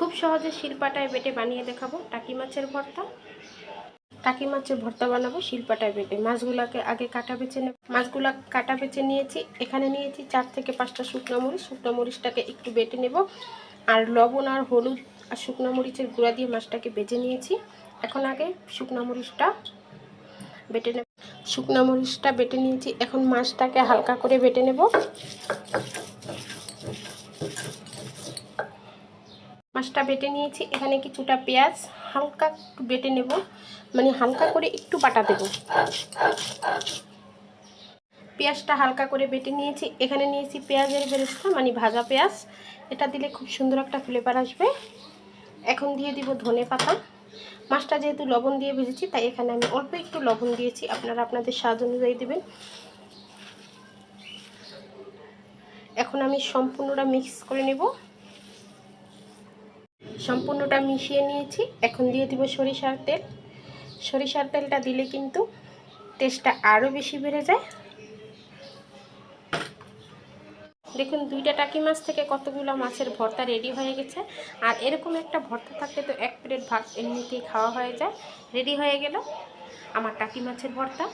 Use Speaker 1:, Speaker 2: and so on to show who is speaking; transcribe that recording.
Speaker 1: খুব সহজে শিলপাটায় বেটে বানিয়ে দেখাবো। টাকি মাছের ভর্তা। টাকি মাছের ভর্তা বানাবো, শিলপাটায় বেটে। মাছগুলোকে আগে কাটা বেছে নেব। মাছগুলো কাটা বেছে নিয়েছি। এখানে নিয়েছি চার থেকে পাঁচটা শুকনো মরিচ। শুকনো মরিচটাকে একটু বেটে নেব। আর লবণ আর হলুদ আর শুকনো মরিচের গুঁড়া দিয়ে মাছটাকে বেজে নিয়েছি। এখন আগে শুকনো মরিচটা বেটে নেব। শুকনো মরিচটা বেটে নিয়েছি। এখন মাছটাকে হালকা করে বেটে নেব। মাছটা বেটে নিয়েছি। এখানে কিছুটা পেঁয়াজ হালকা একটু বেটে নেব। মানে হালকা করে একটু বাটা দেব। পেঁয়াজটা হালকা করে বেটে নিয়েছি। এখানে নিয়েছি পেঁয়াজের বেরেস্তা মানে ভাজা পেঁয়াজ। এটা দিলে খুব সুন্দর একটা ফ্লেভার আসবে। এখন দিয়ে দিব ধনে পাতা। মাছটা যেহেতু লবণ দিয়ে ভেজেছি, তাই এখানে আমি অল্প একটু লবণ দিয়েছি। আপনারা আপনাদের স্বাদ অনুযায়ী দেবেন। এখন আমি সম্পূর্ণটা মিক্স করে নেব। সম্পূর্ণটা মিশিয়ে নিয়েছি। এখন দিয়ে দিব সরিষার তেল। সরিষার তেলটা দিলে কিন্তু টেস্টটা আরও বেশি বেড়ে যায়। দেখুন, দুইটা টাকি মাছ থেকে কতগুলো মাছের ভর্তা রেডি হয়ে গেছে। আর এরকম একটা ভর্তা থাকলে তো এক প্লেট ভাত এমনিতেই খাওয়া হয়ে যায়। রেডি হয়ে গেল আমার টাকি মাছের ভর্তা।